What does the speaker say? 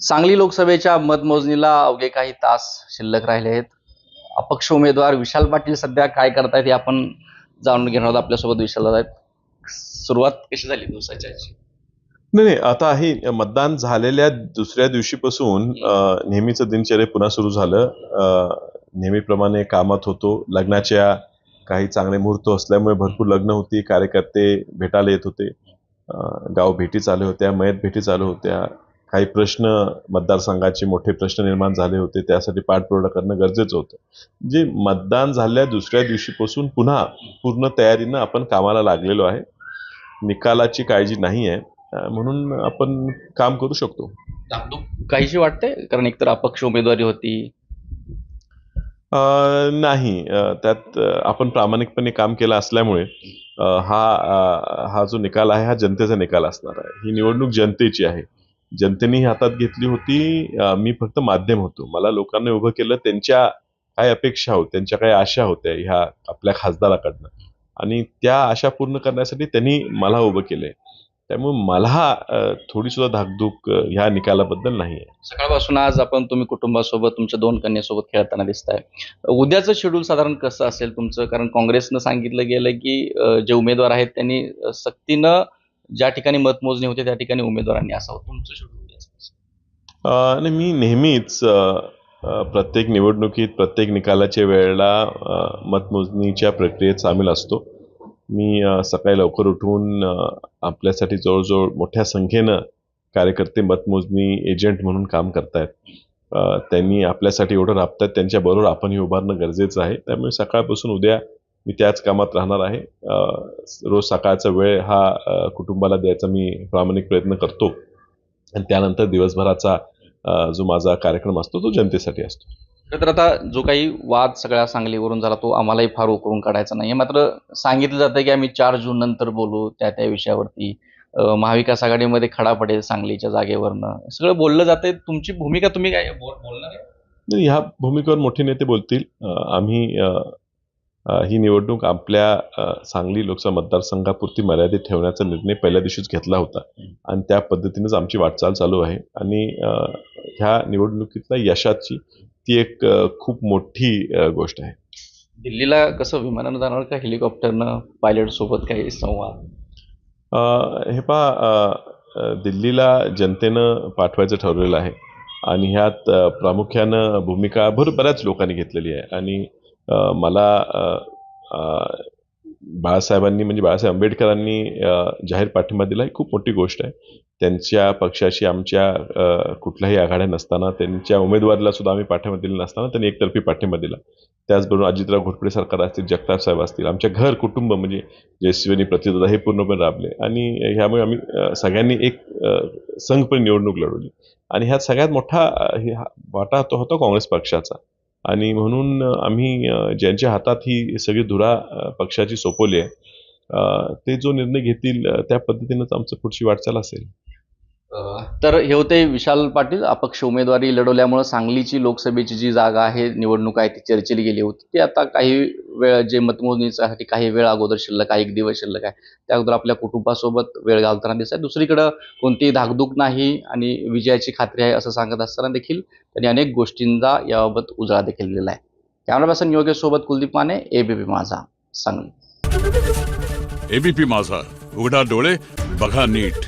सांगली लोकसभेच्या मतमोजणीला अवघे काही तास शिल्लक राहिले आहेत. अपक्ष उमेदवार विशाल पाटील सध्या काय करतायत हे आपण जाणून घेणार आहोत आपल्यासोबत विशाल आहेत सुरुवात कशी झाली दिवसाच्या नाही नाही आता आहे मतदान झालेल्या दुसऱ्या दिवशीपासून नेहमीचं दिनचर्या पुन्हा सुरू झालं. नेहमीप्रमाणे कामात होतो. लग्नाच्या काही चांगले मुहूर्त असल्यामुळे भरपूर लग्न होती. कार्यकर्ते भेटायला येत होते. गाव भेटी चालू होत्या मयत भेटी चालू होत्या. काही प्रश्न मतदारसंघाचे मोठे प्रश्न निर्माण झाले होते त्यासाठी पाठपुरावा करणं गरजेचं होतं. जे मतदान झाल्या दुसऱ्या दिवशीपासून पुन्हा पूर्ण तयारीनं आपण कामाला लागलेलो आहे. निकालाची काळजी नाही आहे. म्हणून आपण काम करू शकतो. काहीशी वाटते कारण एकतर अपक्ष उमेदवारी होती. नाही. त्यात आपण प्रामाणिकपणे काम केलं असल्यामुळे हा हा जो निकाल आहे हा जनतेचा निकाल असणार आहे. ही निवडणूक जनतेची आहे. जनतेने ही हातात घेतली होती. मी फक्त माध्यम होतो. मला लोकांनी उभं केलं. त्यांच्या काय अपेक्षा होत्या त्यांच्या काय आशा होत्या ह्या आपल्या खासदाराकडनं. आणि त्या आशा पूर्ण करण्यासाठी त्यांनी मला उभं केलंय. त्यामुळे मला थोडी सुद्धा धाकधूक ह्या निकालाबद्दल नाही आहे सकाळपासून आज आपण तुम्ही कुटुंबासोबत तुमच्या दोन कन्यासोबत खेळताना दिसताय. उद्याचं शेड्यूल साधारण कसं असेल तुमचं? कारण काँग्रेसनं सांगितलं गेलं की जे उमेदवार आहेत त्यांनी सक्तीनं ज्या ठिकाणी मतमोजणी होते त्या ठिकाणी उमेदवारांनी असावं. तुमचं शेड्यूल म्हणजे आणि मी नेहमीच प्रत्येक निवडणुकीत प्रत्येक निकालाच्या वेळेला मतमोजणीच्या प्रक्रियेत सामील असतो. मी सकाळी लवकर उठून आपल्यासाठी जवळजवळ मोठ्या संख्येनं कार्यकर्ते मतमोजणी एजंट म्हणून काम करतायत. त्यांनी आपल्यासाठी एवढं राबतात त्यांच्याबरोबर आपणही उभारणं गरजेचं आहे. त्यामुळे सकाळपासून उद्या मी त्याच कामात राहणार आहे. रोज सकाळचा वेळ हा कुटुंबाला द्यायचा मी प्रामाणिक प्रयत्न करतो. आणि त्यानंतर दिवसभराचा जो माझा कार्यक्रम असतो तो जनतेसाठी असतो. तर आता जो काही वाद सगळ्या सांगलीवरून झाला तो आम्हालाही फार उकरून काढायचा नाही. मात्र सांगितलं जातं की आम्ही चार जून नंतर बोलू त्या त्या विषयावरती. महाविकास आघाडीमध्ये खडा पडेल सांगलीच्या जागेवरनं. सगळं बोललं जातंय. तुमची भूमिका तुम्ही काय बोल- बोलणार नाही, ह्या भूमिकेवर मोठे नेते बोलतील. आम्ही ही निवडणूक आपल्या सांगली लोकसभा मतदारसंघापुरती मर्यादित ठेवण्याचा निर्णय पहिल्या दिवशीच घेतला होता. आणि त्या पद्धतीनेच आमची वाटचाल चालू आहे. आणि ह्या निवडणुकीतल्या यशाची ती एक खूप मोठी गोष्ट आहे. दिल्लीला कसं विमानानं जाणार का हेलिकॉप्टरनं पायलट सोबत काही संवाद? हे पहा दिल्लीला जनतेनं पाठवायचं ठरवलेलं आहे. आणि ह्यात प्रामुख्यानं भूमिका भर बऱ्याच लोकांनी घेतलेली आहे. आणि मला बाळासाहेबांनी म्हणजे बाळासाहेब आंबेडकरांनी जाहीर पाठिंबा दिला ही खूप मोठी गोष्ट आहे. त्यांच्या पक्षाशी आमच्या कुठल्याही आघाड्या नसताना त्यांच्या उमेदवारीला सुद्धा आम्ही पाठिंबा दिला नसताना त्यांनी एकतर्फी पाठिंबा दिला. त्याचबरोबर अजितराव घोटपडे सरकार असतील जगताप साहेब असतील आमच्या घर कुटुंब म्हणजे जयश्रीनी प्रतिदा हे पूर्णपणे राबले. आणि ह्यामुळे आम्ही सगळ्यांनी एक संघपणे निवडणूक लढवली. आणि ह्यात सगळ्यात मोठा हे हा- वाटा तो होता काँग्रेस पक्षाचा. आणि म्हणून आम्ही ज्यांच्या हातात ही सगळी धुरा पक्षाची सोपवली आहे ते जो निर्णय घेतील त्या पद्धतीनंच आमचं पुढची वाटचाल असेल. तर हे होते विशाल पाटील अपक्ष उमेदवारी लढवल्यामुळे सांगलीची लोकसभेची जी जागा आहे निवडणूक आहे ती चर्चेली गेली होती. ती आता काही वेळ जे मतमोजणीसाठी काही वेळ अगोदर शिल्लक आहे एक दिवस शिल्लक आहे त्या अगोदर आपल्या कुटुंबासोबत वेळ घालताना दिसत आहे. दुसरीकडं कोणतीही धाकधूक नाही आणि विजयाची खात्री आहे असं सांगत असताना देखील त्यांनी अनेक गोष्टींचा याबाबत उजाळा देखील दिला आहे. कॅमेरा पर्सन योगेश सोबत कुलदीप माने एबीपी माझा सांगली. एबीपी माझा उघडा डोळे बघा नीट.